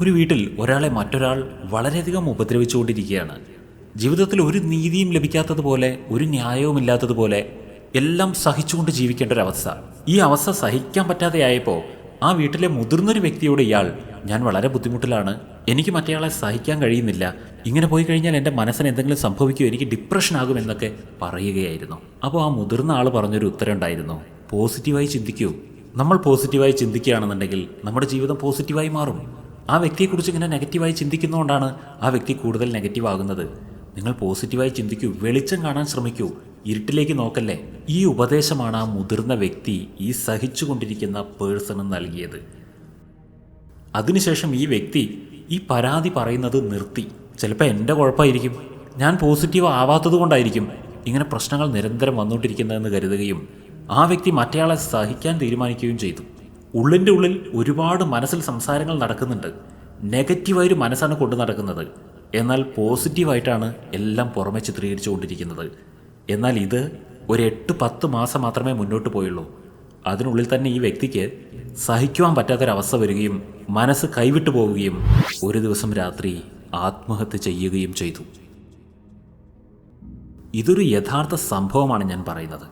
ഒരു വീട്ടിൽ ഒരാളെ മറ്റൊരാൾ വളരെയധികം ഉപദ്രവിച്ചുകൊണ്ടിരിക്കുകയാണ്. ജീവിതത്തിൽ ഒരു നീതിയും ലഭിക്കാത്തതുപോലെ ഒരു ന്യായവും ഇല്ലാത്തതുപോലെ എല്ലാം സഹിച്ചുകൊണ്ട് ജീവിക്കേണ്ട ഒരു അവസ്ഥ. ഈ അവസ്ഥ സഹിക്കാൻ പറ്റാതെയായപ്പോൾ ആ വീട്ടിലെ മുതിർന്നൊരു വ്യക്തിയോട് ഇയാൾ ഞാൻ വളരെ ബുദ്ധിമുട്ടിലാണ്. എനിക്ക് മറ്റേയാളെ സഹിക്കാൻ കഴിയുന്നില്ല. ഇങ്ങനെ പോയി കഴിഞ്ഞാൽ എന്റെ മനസ്സിന് എന്തെങ്കിലും സംഭവിക്കുമോ? എനിക്ക് ഡിപ്രഷൻ ആകും എന്നൊക്കെ പറയുകയായിരുന്നു. അപ്പോൾ ആ മുതിർന്ന ആൾ പറഞ്ഞൊരു ഉത്തരം ഉണ്ടായിരുന്നു. പോസിറ്റീവായി ചിന്തിക്കൂ. നമ്മൾ പോസിറ്റീവായി ചിന്തിക്കുകയാണെന്നുണ്ടെങ്കിൽ നമ്മുടെ ജീവിതം പോസിറ്റീവായി മാറും. ആ വ്യക്തിയെക്കുറിച്ച് ഇങ്ങനെ നെഗറ്റീവായി ചിന്തിക്കുന്നതുകൊണ്ടാണ് ആ വ്യക്തി കൂടുതൽ നെഗറ്റീവ് ആകുന്നത് നിങ്ങൾ പോസിറ്റീവായി ചിന്തിക്കൂ വെളിച്ചം കാണാൻ ശ്രമിക്കൂ ഇരുട്ടിലേക്ക് നോക്കല്ലേ? ഈ ഉപദേശമാണ് ആ മുതിർന്ന വ്യക്തി ഈ സഹിച്ചുകൊണ്ടിരിക്കുന്ന പേഴ്സണ് നൽകിയത്. അതിനുശേഷം ഈ വ്യക്തി ഈ പരാതി പറയുന്നത് നിർത്തി. ചിലപ്പോൾ എന്റെ കുഴപ്പമായിരിക്കും. ഞാൻ പോസിറ്റീവ് ആവാത്തത് കൊണ്ടായിരിക്കും ഇങ്ങനെ പ്രശ്നങ്ങൾ നിരന്തരം വന്നുകൊണ്ടിരിക്കുന്നതെന്ന് കരുതുകയും ആ വ്യക്തി മറ്റേയാളെ സഹിക്കാൻ തീരുമാനിക്കുകയും ചെയ്തു. ഉള്ളിന്റെ ഉള്ളിൽ ഒരുപാട് മനസ്സിൽ സംസാരങ്ങൾ നടക്കുന്നുണ്ട്. നെഗറ്റീവായൊരു മനസ്സാണ് കൊണ്ടു നടക്കുന്നത്. എന്നാൽ പോസിറ്റീവായിട്ടാണ് എല്ലാം പുറമെ ചിത്രീകരിച്ചുകൊണ്ടിരിക്കുന്നത്. എന്നാൽ ഇത് ഒരു എട്ട് പത്ത് മാസം മാത്രമേ മുന്നോട്ട് പോയുള്ളൂ. അതിനുള്ളിൽ തന്നെ ഈ വ്യക്തിക്ക് സഹിക്കുവാൻ പറ്റാത്തൊരവസ്ഥ വരികയും മനസ്സ് കൈവിട്ടു പോവുകയും ഒരു ദിവസം രാത്രി ആത്മഹത്യ ചെയ്യുകയും ചെയ്തു. ഇതൊരു യഥാർത്ഥ സംഭവമാണ് ഞാൻ പറയുന്നത്.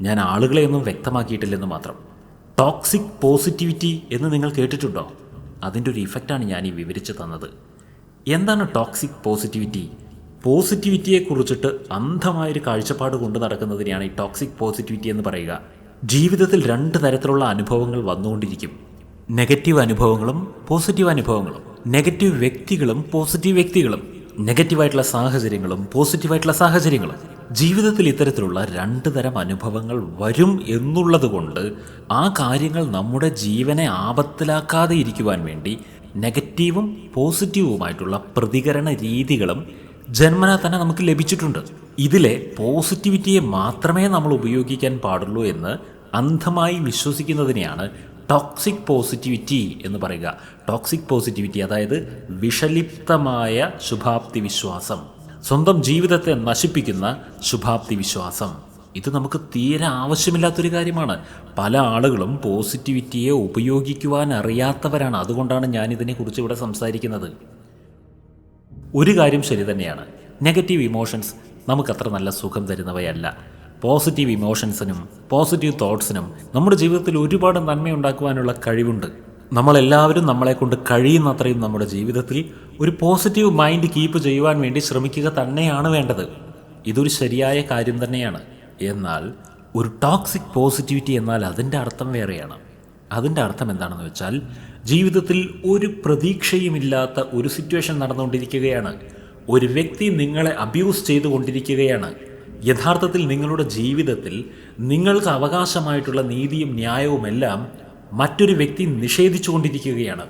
ഞാൻ ആളുകളെയൊന്നും വ്യക്തമാക്കിയിട്ടില്ലെന്ന് മാത്രം. ടോക്സിക് പോസിറ്റിവിറ്റി എന്ന് നിങ്ങൾ കേട്ടിട്ടുണ്ടോ? അതിന്റെ ഒരു ഇഫക്റ്റാണ് ഞാൻ ഈ വിവരിച്ചു തന്നത്. എന്താണ് ടോക്സിക് പോസിറ്റിവിറ്റി പോസിറ്റിവിറ്റിയെ കുറിച്ചിട്ട് അന്ധമായൊരു കാഴ്ചപ്പാട് കൊണ്ട് നടക്കുന്നതിനെയാണ് ഈ ടോക്സിക് പോസിറ്റിവിറ്റി എന്ന് പറയുക. ജീവിതത്തിൽ രണ്ട് തരത്തിലുള്ള അനുഭവങ്ങൾ വന്നുകൊണ്ടിരിക്കും. നെഗറ്റീവ് അനുഭവങ്ങളും പോസിറ്റീവ് അനുഭവങ്ങളും. നെഗറ്റീവ് വ്യക്തികളും പോസിറ്റീവ് വ്യക്തികളും. നെഗറ്റീവായിട്ടുള്ള സാഹചര്യങ്ങളും പോസിറ്റീവായിട്ടുള്ള സാഹചര്യങ്ങളും. ജീവിതത്തിൽ ഇത്തരത്തിലുള്ള രണ്ട് തരം അനുഭവങ്ങൾ വരും എന്നുള്ളത് കൊണ്ട് ആ കാര്യങ്ങൾ നമ്മുടെ ജീവനെ ആപത്തിലാക്കാതെ ഇരിക്കുവാൻ വേണ്ടി നെഗറ്റീവും പോസിറ്റീവുമായിട്ടുള്ള പ്രതികരണ രീതികളും ജന്മനാ തന്നെ നമുക്ക് ലഭിച്ചിട്ടുണ്ട്. ഇതിലെ പോസിറ്റിവിറ്റിയെ മാത്രമേ നമ്മൾ ഉപയോഗിക്കാൻ പാടുള്ളൂ എന്ന് അന്ധമായി വിശ്വസിക്കുന്നതിനെയാണ് ടോക്സിക് പോസിറ്റിവിറ്റി എന്ന് പറയുക. ടോക്സിക് പോസിറ്റിവിറ്റി അതായത് വിഷലിപ്തമായ ശുഭാപ്തി വിശ്വാസം സ്വന്തം ജീവിതത്തെ നശിപ്പിക്കുന്ന ശുഭാപ്തി വിശ്വാസം ഇത് നമുക്ക് തീരെ ആവശ്യമില്ലാത്തൊരു കാര്യമാണ്. പല ആളുകളും പോസിറ്റിവിറ്റിയെ ഉപയോഗിക്കുവാൻ അറിയാത്തവരാണ്. അതുകൊണ്ടാണ് ഞാൻ ഇതിനെക്കുറിച്ച് ഇവിടെ സംസാരിക്കുന്നത്. ഒരു കാര്യം ശരി തന്നെയാണ്. നെഗറ്റീവ് ഇമോഷൻസ് നമുക്കത്ര നല്ല സുഖം തരുന്നവയല്ല. പോസിറ്റീവ് ഇമോഷൻസിനും പോസിറ്റീവ് തോട്ട്സിനും നമ്മുടെ ജീവിതത്തിൽ ഒരുപാട് നന്മയുണ്ടാക്കുവാനുള്ള കഴിവുണ്ട്. നമ്മളെല്ലാവരും നമ്മളെ കൊണ്ട് കഴിയുന്നത്രയും നമ്മുടെ ജീവിതത്തിൽ ഒരു പോസിറ്റീവ് മൈൻഡ് കീപ്പ് ചെയ്യുവാൻ വേണ്ടി ശ്രമിക്കുക തന്നെയാണ് വേണ്ടത്. ഇതൊരു ശരിയായ കാര്യം തന്നെയാണ്. എന്നാൽ ഒരു ടോക്സിക് പോസിറ്റിവിറ്റി എന്നാൽ അതിന്റെ അർത്ഥം വേറെയാണ്. അതിന്റെ അർത്ഥം എന്താണെന്ന് വെച്ചാൽ ജീവിതത്തിൽ ഒരു പ്രതീക്ഷയുമില്ലാത്ത ഒരു സിറ്റുവേഷൻ നടന്നുകൊണ്ടിരിക്കുകയാണ്. ഒരു വ്യക്തി നിങ്ങളെ അബ്യൂസ് ചെയ്തുകൊണ്ടിരിക്കുകയാണ്. യഥാർത്ഥത്തിൽ നിങ്ങളുടെ ജീവിതത്തിൽ നിങ്ങൾക്ക് അവകാശമായിട്ടുള്ള നീതിയും ന്യായവുമെല്ലാം മറ്റൊരു വ്യക്തി നിഷേധിച്ചുകൊണ്ടിരിക്കുകയാണ്.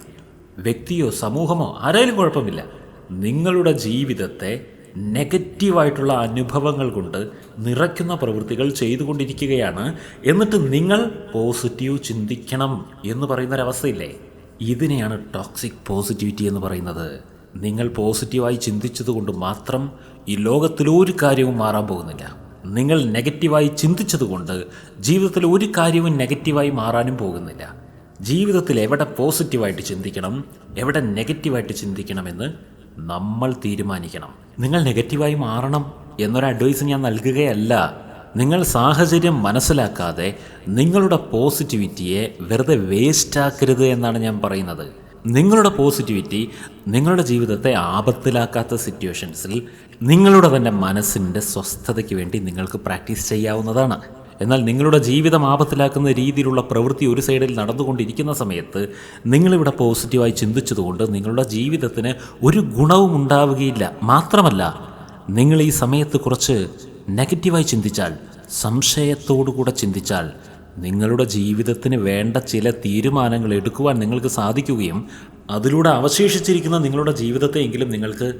വ്യക്തിയോ സമൂഹമോ ആരായാലും കുഴപ്പമില്ല. നിങ്ങളുടെ ജീവിതത്തെ നെഗറ്റീവായിട്ടുള്ള അനുഭവങ്ങൾ കൊണ്ട് നിറയ്ക്കുന്ന പ്രവൃത്തികൾ ചെയ്തുകൊണ്ടിരിക്കുകയാണ്. എന്നിട്ട് നിങ്ങൾ പോസിറ്റീവ് ചിന്തിക്കണം എന്ന് പറയുന്നൊരവസ്ഥയില്ലേ? ഇതിനെയാണ് ടോക്സിക് പോസിറ്റിവിറ്റി എന്ന് പറയുന്നത്. നിങ്ങൾ പോസിറ്റീവായി ചിന്തിച്ചതുകൊണ്ട് മാത്രം ഈ ലോകത്തിലൊരു കാര്യവും മാറാൻ പോകുന്നില്ല. നിങ്ങൾ നെഗറ്റീവായി ചിന്തിച്ചതുകൊണ്ട് ജീവിതത്തിൽ ഒരു കാര്യവും നെഗറ്റീവായി മാറാനും പോകുന്നില്ല. ജീവിതത്തിൽ എവിടെ പോസിറ്റീവായിട്ട് ചിന്തിക്കണം എവിടെ നെഗറ്റീവായിട്ട് ചിന്തിക്കണമെന്ന് നമ്മൾ തീരുമാനിക്കണം. നിങ്ങൾ നെഗറ്റീവായി മാറണം എന്നൊരു അഡ്വൈസ് ഞാൻ നൽകുകയല്ല. നിങ്ങൾ സാഹചര്യം മനസ്സിലാക്കാതെ നിങ്ങളുടെ പോസിറ്റിവിറ്റിയെ വെറുതെ വേസ്റ്റാക്കരുത് എന്നാണ് ഞാൻ പറയുന്നത്. നിങ്ങളുടെ പോസിറ്റിവിറ്റി നിങ്ങളുടെ ജീവിതത്തെ ആപത്തിലാക്കാത്ത സിറ്റുവേഷൻസിൽ നിങ്ങളുടെ തന്നെ മനസ്സിന്റെ സ്വസ്ഥതയ്ക്ക് വേണ്ടി നിങ്ങൾക്ക് പ്രാക്ടീസ് ചെയ്യാവുന്നതാണ്. എന്നാൽ നിങ്ങളുടെ ജീവിതം ആപത്തിലാക്കുന്ന രീതിയിലുള്ള പ്രവൃത്തി ഒരു സൈഡിൽ നടന്നുകൊണ്ടിരിക്കുന്ന സമയത്ത് നിങ്ങളിവിടെ പോസിറ്റീവായി ചിന്തിച്ചതുകൊണ്ട് നിങ്ങളുടെ ജീവിതത്തിന് ഒരു ഗുണവും ഉണ്ടാവുകയില്ല. മാത്രമല്ല നിങ്ങൾ ഈ സമയത്ത് കുറച്ച് നെഗറ്റീവായി ചിന്തിച്ചാൽ സംശയത്തോടു കൂടെ ചിന്തിച്ചാൽ നിങ്ങളുടെ ജീവിതത്തിന് വേണ്ട ചില തീരുമാനങ്ങൾ എടുക്കുവാൻ നിങ്ങൾക്ക് സാധിക്കുകയും അതിലൂടെ അവശേഷിച്ചിരിക്കുന്ന നിങ്ങളുടെ ജീവിതത്തെയെങ്കിലും നിങ്ങൾക്ക്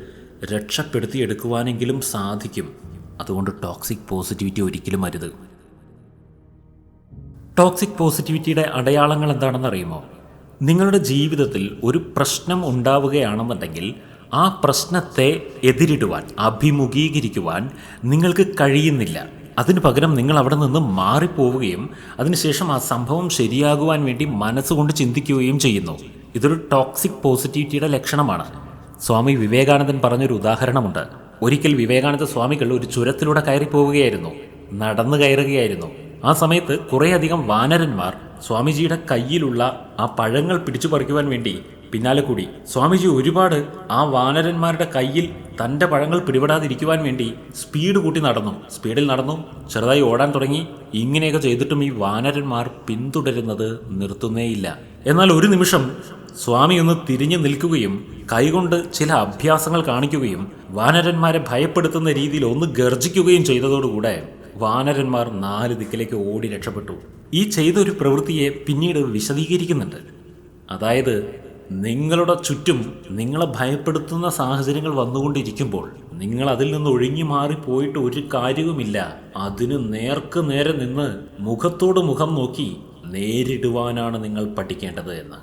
രക്ഷപ്പെടുത്തി എടുക്കുവാനെങ്കിലും സാധിക്കും. അതുകൊണ്ട് ടോക്സിക് പോസിറ്റിവിറ്റി ഒരിക്കലും അരുത്. ടോക്സിക് പോസിറ്റിവിറ്റിയുടെ അടയാളങ്ങൾ എന്താണെന്ന് അറിയുമോ? നിങ്ങളുടെ ജീവിതത്തിൽ ഒരു പ്രശ്നം ഉണ്ടാവുകയാണെന്നുണ്ടെങ്കിൽ ആ പ്രശ്നത്തെ എതിരിടുവാൻ അഭിമുഖീകരിക്കുവാൻ നിങ്ങൾക്ക് കഴിയുന്നില്ല. അതിനു പകരം നിങ്ങൾ അവിടെ നിന്ന് മാറിപ്പോവുകയും അതിനുശേഷം ആ സംഭവം ശരിയാകുവാൻ വേണ്ടി മനസ്സുകൊണ്ട് ചിന്തിക്കുകയും ചെയ്യുന്നു. ഇതൊരു ടോക്സിക് പോസിറ്റിവിറ്റിയുടെ ലക്ഷണമാണ്. സ്വാമി വിവേകാനന്ദൻ പറഞ്ഞൊരു ഉദാഹരണമുണ്ട്. ഒരിക്കൽ വിവേകാനന്ദ സ്വാമികൾ ഒരു ചുരത്തിലൂടെ കയറി പോവുകയായിരുന്നു നടന്നു കയറുകയായിരുന്നു. ആ സമയത്ത് കുറേയധികം വാനരന്മാർ സ്വാമിജിയുടെ കയ്യിലുള്ള ആ പഴങ്ങൾ പിടിച്ചു പറിക്കുവാൻ വേണ്ടി പിന്നാലെ കൂടി സ്വാമിജി ഒരുപാട് ആ വാനരന്മാരുടെ കയ്യിൽ തന്റെ പഴങ്ങൾ പിടിപെടാതിരിക്കുവാൻ വേണ്ടി സ്പീഡ് കൂട്ടി നടന്നു. സ്പീഡിൽ നടന്നു ചെറുതായി ഓടാൻ തുടങ്ങി. ഇങ്ങനെയൊക്കെ ചെയ്തിട്ടും ഈ വാനരന്മാർ പിന്തുടരുന്നത് നിർത്തുന്നേയില്ല. എന്നാൽ ഒരു നിമിഷം സ്വാമി ഒന്ന് തിരിഞ്ഞു നിൽക്കുകയും കൈകൊണ്ട് ചില അഭ്യാസങ്ങൾ കാണിക്കുകയും വാനരന്മാരെ ഭയപ്പെടുത്തുന്ന രീതിയിൽ ഒന്ന് ഗർജിക്കുകയും ചെയ്തതോടുകൂടെ വാനരന്മാർ നാല് ദിക്കിലേക്ക് ഓടി രക്ഷപ്പെട്ടു. ഈ ചെയ്ത ഒരു പ്രവൃത്തിയെ പിന്നീട് വിശദീകരിക്കുന്നുണ്ട്. അതായത് നിങ്ങളുടെ ചുറ്റും നിങ്ങളെ ഭയപ്പെടുത്തുന്ന സാഹചര്യങ്ങൾ വന്നുകൊണ്ടിരിക്കുമ്പോൾ നിങ്ങൾ അതിൽ നിന്ന് ഒഴിഞ്ഞു മാറി പോയിട്ട് ഒരു കാര്യവുമില്ല. അതിന് നേർക്ക് നേരെ നിന്ന് മുഖത്തോട് മുഖം നോക്കി നേരിടുവാനാണ് നിങ്ങൾ പഠിക്കേണ്ടത് എന്ന്.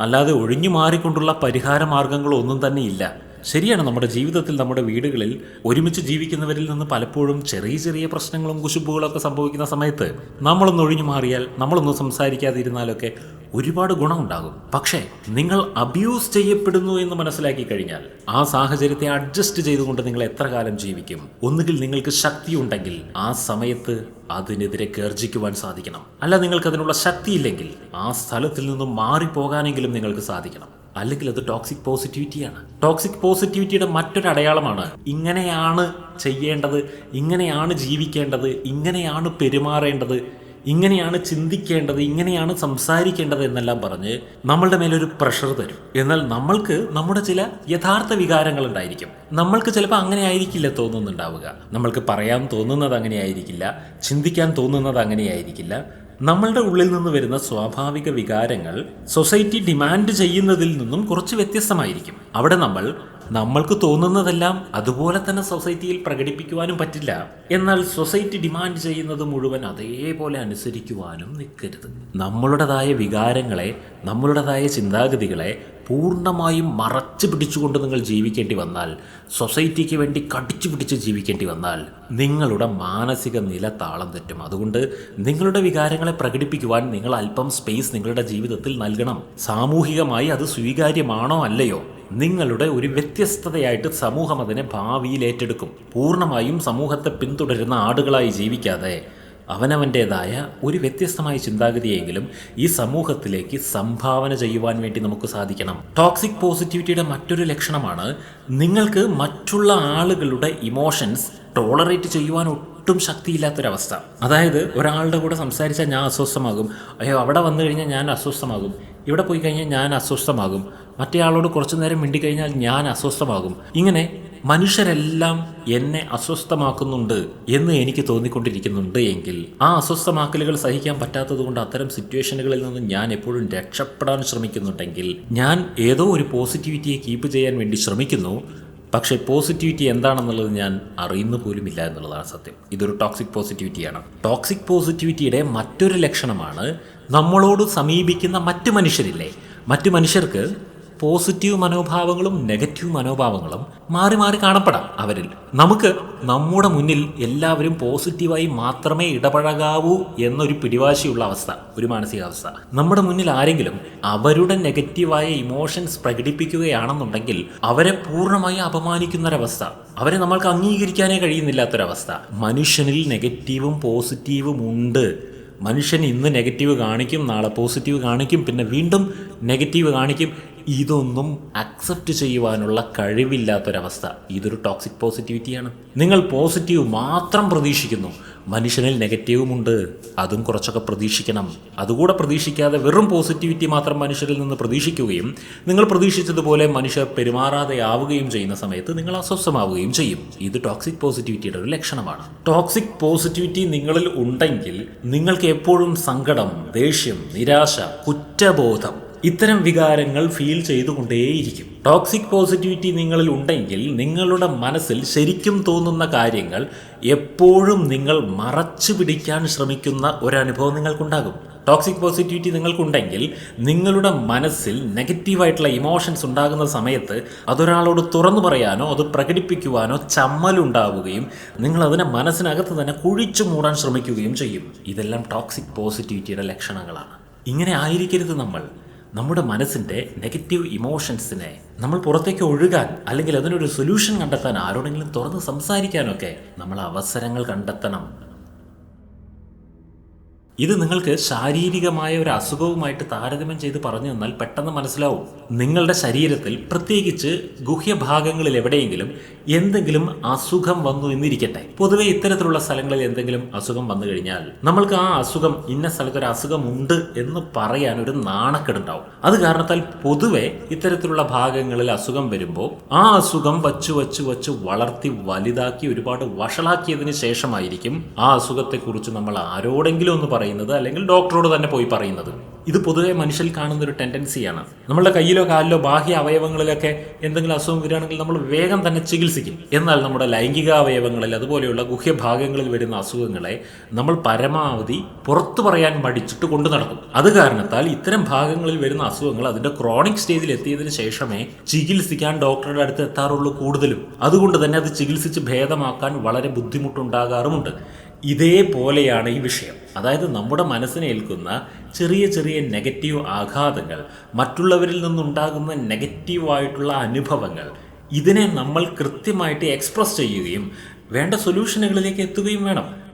അല്ലാതെ ഒഴിഞ്ഞു മാറിക്കൊണ്ടുള്ള പരിഹാര മാർഗങ്ങളൊന്നും തന്നെ ഇല്ല ശരിയാണ് നമ്മുടെ ജീവിതത്തിൽ നമ്മുടെ വീടുകളിൽ ഒരുമിച്ച് ജീവിക്കുന്നവരിൽ നിന്ന് പലപ്പോഴും ചെറിയ ചെറിയ പ്രശ്നങ്ങളും കുശുമ്പുകളൊക്കെ സംഭവിക്കുന്ന സമയത്ത് നമ്മളൊന്ന് ഒഴിഞ്ഞു മാറിയാൽ നമ്മളൊന്ന് സംസാരിക്കാതിരുന്നാലൊക്കെ ഒരുപാട് ഗുണമുണ്ടാകും. പക്ഷേ നിങ്ങൾ അബ്യൂസ് ചെയ്യപ്പെടുന്നു എന്ന് മനസ്സിലാക്കി കഴിഞ്ഞാൽ ആ സാഹചര്യത്തെ അഡ്ജസ്റ്റ് ചെയ്തുകൊണ്ട് നിങ്ങൾ എത്ര കാലം ജീവിക്കും? ഒന്നുകിൽ നിങ്ങൾക്ക് ശക്തിയുണ്ടെങ്കിൽ ആ സമയത്ത് അതിനെതിരെ ഗർജിക്കുവാൻ സാധിക്കണം. അല്ല നിങ്ങൾക്ക് അതിനുള്ള ശക്തിയില്ലെങ്കിൽ ആ സ്ഥലത്തിൽ നിന്നും മാറിപ്പോകാനെങ്കിലും നിങ്ങൾക്ക് സാധിക്കണം. അല്ലെങ്കിൽ അത് ടോക്സിക് പോസിറ്റിവിറ്റിയാണ് ടോക്സിക് പോസിറ്റിവിറ്റിയുടെ മറ്റൊരു അടയാളമാണ് ഇങ്ങനെയാണ് ചെയ്യേണ്ടത് ഇങ്ങനെയാണ് ജീവിക്കേണ്ടത് ഇങ്ങനെയാണ് പെരുമാറേണ്ടത് ഇങ്ങനെയാണ് ചിന്തിക്കേണ്ടത് ഇങ്ങനെയാണ് സംസാരിക്കേണ്ടത് എന്നെല്ലാം പറഞ്ഞ് നമ്മളുടെ മേലൊരു പ്രഷർ തരും. എന്നാൽ നമ്മൾക്ക് നമ്മുടെ ചില യഥാർത്ഥ വികാരങ്ങൾ ഉണ്ടായിരിക്കും. നമ്മൾക്ക് ചിലപ്പോൾ അങ്ങനെ ആയിരിക്കില്ല തോന്നുന്നുണ്ടാവുക. നമ്മൾക്ക് പറയാൻ തോന്നുന്നത് അങ്ങനെ ആയിരിക്കില്ല ചിന്തിക്കാൻ തോന്നുന്നത് അങ്ങനെ ആയിരിക്കില്ല നമ്മളുടെ ഉള്ളിൽ നിന്ന് വരുന്ന സ്വാഭാവിക വികാരങ്ങൾ സൊസൈറ്റി ഡിമാൻഡ് ചെയ്യുന്നതിൽ നിന്നും കുറച്ച് വ്യത്യസ്തമായിരിക്കും. അവിടെ നമ്മൾ നമ്മൾക്ക് തോന്നുന്നതെല്ലാം അതുപോലെ തന്നെ സൊസൈറ്റിയിൽ പ്രകടിപ്പിക്കുവാനും പറ്റില്ല. എന്നാൽ സൊസൈറ്റി ഡിമാൻഡ് ചെയ്യുന്നത് മുഴുവൻ അതേപോലെ അനുസരിക്കുവാനും നിൽക്കരുത്. നമ്മളുടേതായ വികാരങ്ങളെ നമ്മളുടേതായ ചിന്താഗതികളെ പൂർണമായും മറച്ചു പിടിച്ചുകൊണ്ട് നിങ്ങൾ ജീവിക്കേണ്ടി വന്നാൽ സൊസൈറ്റിക്ക് വേണ്ടി കടിച്ചു പിടിച്ച് ജീവിക്കേണ്ടി വന്നാൽ നിങ്ങളുടെ മാനസിക നില താളം തെറ്റും. അതുകൊണ്ട് നിങ്ങളുടെ വികാരങ്ങളെ പ്രകടിപ്പിക്കുവാൻ നിങ്ങൾ അല്പം സ്പേസ് നിങ്ങളുടെ ജീവിതത്തിൽ നൽകണം. സാമൂഹികമായി അത് സ്വീകാര്യമാണോ അല്ലയോ? നിങ്ങളുടെ ഒരു വ്യത്യസ്തതയായിട്ട് സമൂഹം അതിനെ ഭാവിയിൽ ഏറ്റെടുക്കും. പൂർണമായും സമൂഹത്തെ പിന്തുടരുന്ന ആടുകളായി ജീവിക്കാതെ അവനവന്റേതായ ഒരു വ്യത്യസ്തമായ ചിന്താഗതിയെങ്കിലും ഈ സമൂഹത്തിലേക്ക് സംഭാവന ചെയ്യുവാൻ വേണ്ടി നമുക്ക് സാധിക്കണം. ടോക്സിക് പോസിറ്റിവിറ്റിയുടെ മറ്റൊരു ലക്ഷണമാണ് നിങ്ങൾക്ക് മറ്റുള്ള ആളുകളുടെ ഇമോഷൻസ് ടോളറേറ്റ് ചെയ്യുവാൻ ഒട്ടും ശക്തിയില്ലാത്തൊരവസ്ഥ. അതായത് ഒരാളുടെ കൂടെ സംസാരിച്ചാൽ ഞാൻ അസ്വസ്ഥമാകും. അയ്യോ അവിടെ വന്നു കഴിഞ്ഞാൽ ഞാൻ അസ്വസ്ഥമാകും. ഇവിടെ പോയി കഴിഞ്ഞാൽ ഞാൻ അസ്വസ്ഥമാകും. മറ്റേ ആളോട് കുറച്ചു നേരം മിണ്ടിക്കഴിഞ്ഞാൽ ഞാൻ അസ്വസ്ഥമാകും. ഇങ്ങനെ മനുഷ്യരെല്ലാം എന്നെ അസ്വസ്ഥമാക്കുന്നുണ്ട് എന്ന് എനിക്ക് തോന്നിക്കൊണ്ടിരിക്കുന്നുണ്ട് എങ്കിൽ ആ അസ്വസ്ഥമാക്കലുകൾ സഹിക്കാൻ പറ്റാത്തതുകൊണ്ട് അത്തരം സിറ്റുവേഷനുകളിൽ നിന്ന് ഞാൻ എപ്പോഴും രക്ഷപ്പെടാൻ ശ്രമിക്കുന്നുണ്ടെങ്കിൽ ഞാൻ ഏതോ ഒരു പോസിറ്റിവിറ്റിയെ കീപ്പ് ചെയ്യാൻ വേണ്ടി ശ്രമിക്കുന്നു. പക്ഷേ പോസിറ്റിവിറ്റി എന്താണെന്നുള്ളത് ഞാൻ അറിയുന്ന പോലുമില്ല എന്നുള്ളതാണ് സത്യം. ഇതൊരു ടോക്സിക് പോസിറ്റിവിറ്റിയാണ് ടോക്സിക് പോസിറ്റിവിറ്റിയുടെ മറ്റൊരു ലക്ഷണമാണ് നമ്മളോട് സമീപിക്കുന്ന മറ്റു മനുഷ്യരില്ലേ? മറ്റു മനുഷ്യർക്ക് പോസിറ്റീവ് മനോഭാവങ്ങളും നെഗറ്റീവ് മനോഭാവങ്ങളും മാറി മാറി കാണപ്പെടാം അവരിൽ. നമുക്ക് നമ്മുടെ മുന്നിൽ എല്ലാവരും പോസിറ്റീവായി മാത്രമേ ഇടപഴകാവൂ എന്നൊരു പിടിവാശിയുള്ള അവസ്ഥ ഒരു മാനസികാവസ്ഥ. നമ്മുടെ മുന്നിൽ ആരെങ്കിലും അവരുടെ നെഗറ്റീവായ ഇമോഷൻസ് പ്രകടിപ്പിക്കുകയാണെന്നുണ്ടെങ്കിൽ അവരെ പൂർണമായി അപമാനിക്കുന്നൊരവസ്ഥ അവരെ നമ്മൾക്ക് അംഗീകരിക്കാനേ കഴിയുന്നില്ലാത്തൊരവസ്ഥ. മനുഷ്യനിൽ നെഗറ്റീവും പോസിറ്റീവും ഉണ്ട്. മനുഷ്യൻ ഇന്ന് നെഗറ്റീവ് കാണിക്കും നാളെ പോസിറ്റീവ് കാണിക്കും പിന്നെ വീണ്ടും നെഗറ്റീവ് കാണിക്കും. ഇതൊന്നും അക്സെപ്റ്റ് ചെയ്യുവാനുള്ള കഴിവില്ലാത്തൊരവസ്ഥ. ഇതൊരു ടോക്സിക് പോസിറ്റിവിറ്റിയാണ് നിങ്ങൾ പോസിറ്റീവ് മാത്രം പ്രതീക്ഷിക്കുന്നു. മനുഷ്യനിൽ നെഗറ്റീവുമുണ്ട് അതും കുറച്ചൊക്കെ പ്രതീക്ഷിക്കണം. അതുകൂടെ പ്രതീക്ഷിക്കാതെ വെറും പോസിറ്റിവിറ്റി മാത്രം മനുഷ്യരിൽ നിന്ന് പ്രതീക്ഷിക്കുകയും നിങ്ങൾ പ്രതീക്ഷിച്ചതുപോലെ മനുഷ്യർ പെരുമാറാതെ ആവുകയും ചെയ്യുന്ന സമയത്ത് നിങ്ങൾ അസ്വസ്ഥമാവുകയും ചെയ്യും. ഇത് ടോക്സിക് പോസിറ്റിവിറ്റിയുടെ ഒരു ലക്ഷണമാണ്. ടോക്സിക് പോസിറ്റിവിറ്റി നിങ്ങളിൽ ഉണ്ടെങ്കിൽ നിങ്ങൾക്ക് എപ്പോഴും സങ്കടം ദേഷ്യം നിരാശ കുറ്റബോധം ഇത്തരം വികാരങ്ങൾ ഫീൽ ചെയ്തുകൊണ്ടേയിരിക്കും. ടോക്സിക് പോസിറ്റിവിറ്റി നിങ്ങളിൽ ഉണ്ടെങ്കിൽ നിങ്ങളുടെ മനസ്സിൽ ശരിക്കും തോന്നുന്ന കാര്യങ്ങൾ എപ്പോഴും നിങ്ങൾ മറച്ചു പിടിക്കാൻ ശ്രമിക്കുന്ന ഒരനുഭവം നിങ്ങൾക്കുണ്ടാകും. ടോക്സിക് പോസിറ്റിവിറ്റി നിങ്ങൾക്കുണ്ടെങ്കിൽ നിങ്ങളുടെ മനസ്സിൽ നെഗറ്റീവായിട്ടുള്ള ഇമോഷൻസ് ഉണ്ടാകുന്ന സമയത്ത് അതൊരാളോട് തുറന്നു പറയാനോ അത് പ്രകടിപ്പിക്കുവാനോ ചമ്മലുണ്ടാവുകയും നിങ്ങൾ അതിനെ മനസ്സിനകത്ത് തന്നെ കുഴിച്ചു മൂടാൻ ശ്രമിക്കുകയും ചെയ്യും. ഇതെല്ലാം ടോക്സിക് പോസിറ്റിവിറ്റിയുടെ ലക്ഷണങ്ങളാണ്. ഇങ്ങനെ ആയിരിക്കരുത് നമ്മൾ. നമ്മുടെ മനസ്സിന്റെ നെഗറ്റീവ് ഇമോഷൻസിനെ നമ്മൾ പുറത്തേക്ക് ഒഴുകാൻ അല്ലെങ്കിൽ അതിനൊരു സൊല്യൂഷൻ കണ്ടെത്താൻ ആരോടെങ്കിലും തുറന്ന് സംസാരിക്കാനൊക്കെ നമ്മൾ അവസരങ്ങൾ കണ്ടെത്തണം. ഇത് നിങ്ങൾക്ക് ശാരീരികമായ ഒരു അസുഖവുമായിട്ട് താരതമ്യം ചെയ്ത് പറഞ്ഞു തന്നാൽ പെട്ടെന്ന് മനസ്സിലാവും. നിങ്ങളുടെ ശരീരത്തിൽ പ്രത്യേകിച്ച് ഗുഹ്യഭാഗങ്ങളിൽ എവിടെയെങ്കിലും എന്തെങ്കിലും അസുഖം വന്നു എന്നിരിക്കട്ടെ. പൊതുവെ ഇത്തരത്തിലുള്ള സ്ഥലങ്ങളിൽ എന്തെങ്കിലും അസുഖം വന്നു കഴിഞ്ഞാൽ നമ്മൾക്ക് ആ അസുഖം ഇന്ന സ്ഥലത്ത് ഒരു അസുഖമുണ്ട് എന്ന് പറയാൻ ഒരു നാണക്കെടുണ്ടാവും. അത് കാരണത്താൽ പൊതുവെ ഇത്തരത്തിലുള്ള ഭാഗങ്ങളിൽ അസുഖം വരുമ്പോൾ ആ അസുഖം വച്ചു വച്ചു വച്ച് വളർത്തി വലുതാക്കി ഒരുപാട് വഷളാക്കിയതിന് ശേഷമായിരിക്കും ആ അസുഖത്തെക്കുറിച്ച് നമ്മൾ ആരോടെങ്കിലും ഒന്ന് പറയുന്നത് അല്ലെങ്കിൽ ഡോക്ടറോട് തന്നെ പോയി പറയുന്നത്. ഇത് പൊതുവെ മനുഷ്യൽ കാണുന്ന ഒരു ടെൻഡൻസിയാണ്. നമ്മളുടെ കയ്യിലോ കാലിലോ ബാഹ്യ അവയവങ്ങളിലൊക്കെ എന്തെങ്കിലും അസുഖം വരികയാണെങ്കിൽ നമ്മൾ വേഗം തന്നെ ചികിത്സിക്കും. എന്നാൽ നമ്മുടെ ലൈംഗിക അവയവങ്ങളിൽ അതുപോലെയുള്ള ഗുഹ്യഭാഗങ്ങളിൽ വരുന്ന അസുഖങ്ങളെ നമ്മൾ പരമാവധി പുറത്തു പറയാൻ മടിച്ചിട്ട് കൊണ്ടു നടക്കും. അത് കാരണത്താൽ ഇത്തരം ഭാഗങ്ങളിൽ വരുന്ന അസുഖങ്ങൾ അതിന്റെ ക്രോണിക് സ്റ്റേജിൽ എത്തിയതിനു ശേഷമേ ചികിത്സിക്കാൻ ഡോക്ടറുടെ അടുത്ത് എത്താറുള്ളൂ കൂടുതലും. അതുകൊണ്ട് തന്നെ അത് ചികിത്സിച്ച് ഭേദമാക്കാൻ വളരെ ബുദ്ധിമുട്ടുണ്ടാകാറുമുണ്ട്. ഇതേപോലെയാണ് ഈ വിഷയം. അതായത് നമ്മുടെ മനസ്സിനെ ഏൽക്കുന്ന ചെറിയ ചെറിയ നെഗറ്റീവ് ആഘാതങ്ങൾ മറ്റുള്ളവരിൽ നിന്നുണ്ടാകുന്ന നെഗറ്റീവായിട്ടുള്ള അനുഭവങ്ങൾ ഇതിനെ നമ്മൾ കൃത്യമായിട്ട് എക്സ്പ്രസ് ചെയ്യുകയും വേണ്ട സൊല്യൂഷനുകളിലേക്ക് എത്തുകയും വേണം.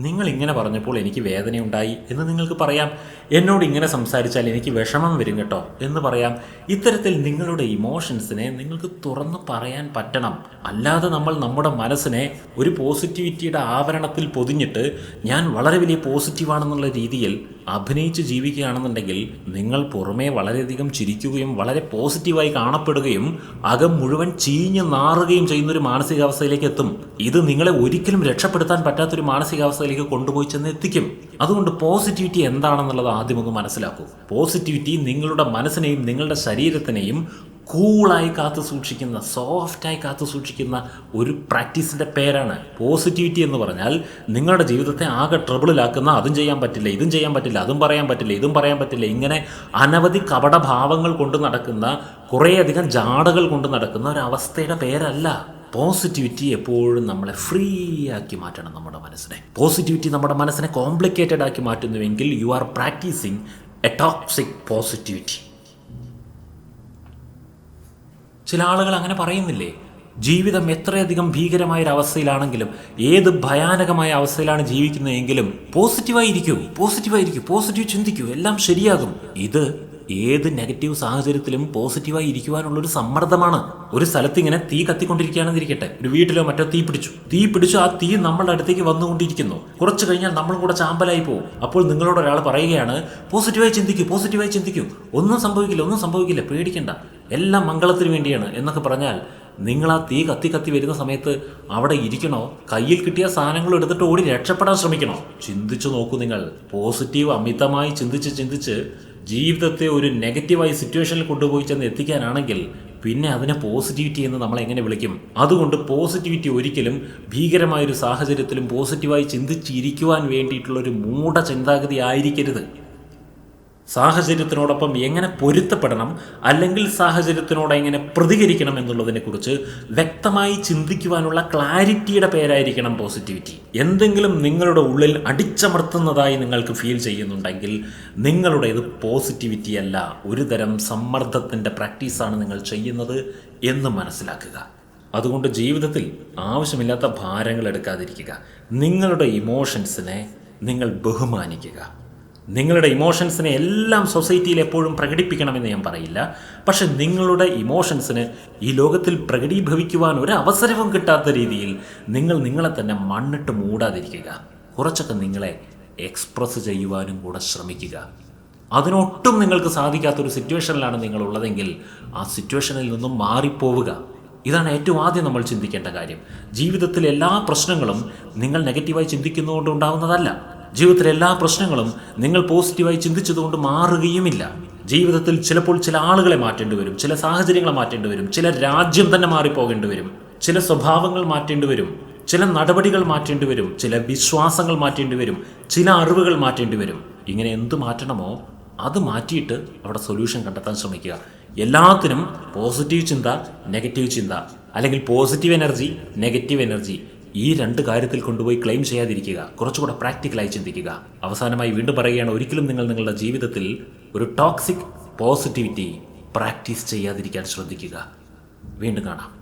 നിങ്ങൾ ഇങ്ങനെ പറഞ്ഞപ്പോൾ എനിക്ക് വേദനയുണ്ടായി എന്ന് നിങ്ങൾക്ക് പറയാം. എന്നോട് ഇങ്ങനെ സംസാരിച്ചാൽ എനിക്ക് വിഷമം വരും കേട്ടോ എന്ന് പറയാം. ഇത്തരത്തിൽ നിങ്ങളുടെ ഇമോഷൻസിനെ നിങ്ങൾക്ക് തുറന്നു പറയാൻ പറ്റണം. അല്ലാതെ നമ്മൾ നമ്മുടെ മനസ്സിനെ ഒരു പോസിറ്റിവിറ്റിയുടെ ആവരണത്തിൽ പൊതിഞ്ഞിട്ട് ഞാൻ വളരെ വലിയ പോസിറ്റീവാണെന്നുള്ള രീതിയിൽ അഭിനയിച്ച് ജീവിക്കുകയാണെന്നുണ്ടെങ്കിൽ നിങ്ങൾ പുറമേ വളരെയധികം ചിരിക്കുകയും വളരെ പോസിറ്റീവായി കാണപ്പെടുകയും അകം മുഴുവൻ ചീഞ്ഞ് നാറുകയും ചെയ്യുന്ന ഒരു മാനസികാവസ്ഥയിലേക്ക് എത്തും. ഇത് നിങ്ങളെ ഒരിക്കലും രക്ഷപ്പെടുത്താൻ പറ്റാത്തൊരു മാനസികാവസ്ഥയിലേക്ക് കൊണ്ടുപോയി ചെന്ന് എത്തിക്കും. അതുകൊണ്ട് പോസിറ്റിവിറ്റി എന്താണെന്നുള്ളത് ആദ്യം മനസ്സിലാക്കൂ. പോസിറ്റിവിറ്റി നിങ്ങളുടെ മനസ്സിനെയും നിങ്ങളുടെ ശരീരത്തിനെയും കൂളായി കാത്തു സൂക്ഷിക്കുന്ന സോഫ്റ്റായി കാത്തു സൂക്ഷിക്കുന്ന ഒരു പ്രാക്ടീസിന്റെ പേരാണ് പോസിറ്റിവിറ്റി എന്ന് പറഞ്ഞാൽ നിങ്ങളുടെ ജീവിതത്തെ ആകെ ട്രബിളിലാക്കുന്ന അതും ചെയ്യാൻ പറ്റില്ല ഇതും ചെയ്യാൻ പറ്റില്ല അതും പറയാൻ പറ്റില്ല ഇതും പറയാൻ പറ്റില്ല ഇങ്ങനെ അനവധി കപടഭാവങ്ങൾ കൊണ്ട് നടക്കുന്ന കുറേയധികം ജാടകൾ കൊണ്ട് നടക്കുന്ന ഒരു അവസ്ഥയുടെ പേരല്ല. പോസിറ്റിവിറ്റി എപ്പോഴും നമ്മളെ ഫ്രീ ആക്കി മാറ്റണം നമ്മുടെ മനസ്സിനെ. പോസിറ്റിവിറ്റി നമ്മുടെ മനസ്സിനെ കോംപ്ലിക്കേറ്റഡ് ആക്കി മാറ്റുന്നുവെങ്കിൽ you are practising a toxic positivity. ചില ആളുകൾ അങ്ങനെ പറയുന്നില്ലേ? ജീവിതം എത്രയധികം ഭീകരമായ ഒരു അവസ്ഥയിലാണെങ്കിലും ഏത് ഭയാനകമായ അവസ്ഥയിലാണ് ജീവിക്കുന്നതെങ്കിലും പോസിറ്റീവായിരിക്കൂ പോസിറ്റീവായിരിക്കൂ പോസിറ്റീവ് ചിന്തിക്കൂ എല്ലാം ശരിയാകും. ഇത് ഏത് നെഗറ്റീവ് സാഹചര്യത്തിലും പോസിറ്റീവായി ഇരിക്കുവാനുള്ളൊരു സമ്മർദ്ദമാണ്. ഒരു സ്ഥലത്ത് ഇങ്ങനെ തീ കത്തിക്കൊണ്ടിരിക്കുകയാണെന്നിരിക്കട്ടെ. ഒരു വീട്ടിലോ മറ്റോ തീ പിടിച്ചു. തീ പിടിച്ചു ആ തീ നമ്മളുടെ അടുത്തേക്ക് വന്നുകൊണ്ടിരിക്കുന്നു. കുറച്ച് കഴിഞ്ഞാൽ നമ്മളും കൂടെ ചാമ്പലായി പോകും അപ്പോൾ നിങ്ങളോട് ഒരാൾ പറയുകയാണ് പോസിറ്റീവായി ചിന്തിക്കൂ പോസിറ്റീവായി ചിന്തിക്കൂ. ഒന്നും സംഭവിക്കില്ല ഒന്നും സംഭവിക്കില്ല. പേടിക്കണ്ട. എല്ലാം മംഗളത്തിന് വേണ്ടിയാണ്. എന്നൊക്കെ പറഞ്ഞാൽ നിങ്ങൾ ആ തീ കത്തി കത്തി വരുന്ന സമയത്ത് അവിടെ ഇരിക്കണോ? കയ്യിൽ കിട്ടിയ സാധനങ്ങൾ എടുത്തിട്ട് ഓടി രക്ഷപ്പെടാൻ ശ്രമിക്കണോ? ചിന്തിച്ചു നോക്കൂ നിങ്ങൾ. പോസിറ്റീവ് അമിതമായി ചിന്തിച്ച് ചിന്തിച്ച് ജീവിതത്തെ ഒരു നെഗറ്റീവായി സിറ്റുവേഷനിൽ കൊണ്ടുപോയി ചെന്ന് എത്തിക്കാനാണെങ്കിൽ പിന്നെ അതിനെ പോസിറ്റിവിറ്റി എന്ന് നമ്മൾ എങ്ങനെ വിളിക്കും? അതുകൊണ്ട് പോസിറ്റിവിറ്റി ഒരിക്കലും ഭീകരമായൊരു സാഹചര്യത്തിലും പോസിറ്റീവായി ചിന്തിച്ചിരിക്കുവാൻ വേണ്ടിയിട്ടുള്ള ഒരു മൂഢ ചിന്താഗതി ആയിരിക്കരുത്. സാഹചര്യത്തിനോടൊപ്പം എങ്ങനെ പൊരുത്തപ്പെടണം അല്ലെങ്കിൽ സാഹചര്യത്തിനോട് എങ്ങനെ പ്രതികരിക്കണം എന്നുള്ളതിനെക്കുറിച്ച് വ്യക്തമായി ചിന്തിക്കുവാനുള്ള ക്ലാരിറ്റിയുടെ പേരായിരിക്കണം പോസിറ്റിവിറ്റി. എന്തെങ്കിലും നിങ്ങളുടെ ഉള്ളിൽ അടിച്ചമർത്തുന്നതായി നിങ്ങൾക്ക് ഫീൽ ചെയ്യുന്നുണ്ടെങ്കിൽ നിങ്ങളുടേത് പോസിറ്റിവിറ്റി അല്ല ഒരു തരം സമ്മർദ്ദത്തിന്റെ പ്രാക്ടീസാണ് നിങ്ങൾ ചെയ്യുന്നത് എന്ന് മനസ്സിലാക്കുക. അതുകൊണ്ട് ജീവിതത്തിൽ ആവശ്യമില്ലാത്ത ഭാരങ്ങൾ എടുക്കാതിരിക്കുക. നിങ്ങളുടെ ഇമോഷൻസിനെ നിങ്ങൾ ബഹുമാനിക്കുക. നിങ്ങളുടെ ഇമോഷൻസിനെ എല്ലാം സൊസൈറ്റിയിൽ എപ്പോഴും പ്രകടിപ്പിക്കണമെന്ന് ഞാൻ പറയില്ല. പക്ഷെ നിങ്ങളുടെ ഇമോഷൻസിന് ഈ ലോകത്തിൽ പ്രകടീഭവിക്കുവാൻ ഒരു അവസരവും കിട്ടാത്ത രീതിയിൽ നിങ്ങൾ നിങ്ങളെ തന്നെ മണ്ണിട്ട് മൂടാതിരിക്കുക. കുറച്ചൊക്കെ നിങ്ങളെ എക്സ്പ്രസ് ചെയ്യുവാനും കൂടെ ശ്രമിക്കുക. അതിനൊട്ടും നിങ്ങൾക്ക് സാധിക്കാത്തൊരു സിറ്റുവേഷനിലാണ് നിങ്ങൾ ഉള്ളതെങ്കിൽ ആ സിറ്റുവേഷനിൽ നിന്നും മാറിപ്പോവുക. ഇതാണ് ഏറ്റവും ആദ്യം നമ്മൾ ചിന്തിക്കേണ്ട കാര്യം. ജീവിതത്തിലെ എല്ലാ പ്രശ്നങ്ങളും നിങ്ങൾ നെഗറ്റീവായി ചിന്തിക്കുന്നതുകൊണ്ട് ഉണ്ടാകുന്നതല്ല ജീവിതത്തിലെ എല്ലാ പ്രശ്നങ്ങളും നിങ്ങൾ പോസിറ്റീവായി ചിന്തിച്ചതുകൊണ്ട് മാറുകയുമില്ല. ജീവിതത്തിൽ ചിലപ്പോൾ ചില ആളുകളെ മാറ്റേണ്ടി വരും ചില സാഹചര്യങ്ങളെ മാറ്റേണ്ടി വരും ചില രാജ്യം തന്നെ മാറിപ്പോകേണ്ടി വരും ചില സ്വഭാവങ്ങൾ മാറ്റേണ്ടി വരും ചില നടപടികൾ മാറ്റേണ്ടി വരും ചില വിശ്വാസങ്ങൾ മാറ്റേണ്ടി വരും ചില അറിവുകൾ മാറ്റേണ്ടി വരും. ഇങ്ങനെ എന്ത് മാറ്റണമോ അത് മാറ്റിയിട്ട് അവിടെ സൊല്യൂഷൻ കണ്ടെത്താൻ ശ്രമിക്കുക. എല്ലാത്തിനും പോസിറ്റീവ് ചിന്ത നെഗറ്റീവ് ചിന്ത അല്ലെങ്കിൽ പോസിറ്റീവ് എനർജി നെഗറ്റീവ് എനർജി ഈ രണ്ട് കാര്യത്തിൽ കൊണ്ടുപോയി ക്ലെയിം ചെയ്യാതിരിക്കുക കുറച്ചുകൂടെ പ്രാക്ടിക്കലായി ചിന്തിക്കുക. അവസാനമായി വീണ്ടും പറയുകയാണ് ഒരിക്കലും നിങ്ങൾ നിങ്ങളുടെ ജീവിതത്തിൽ ഒരു ടോക്സിക് പോസിറ്റിവിറ്റി പ്രാക്ടീസ് ചെയ്യാതിരിക്കാൻ ശ്രദ്ധിക്കുക. വീണ്ടും കാണാം.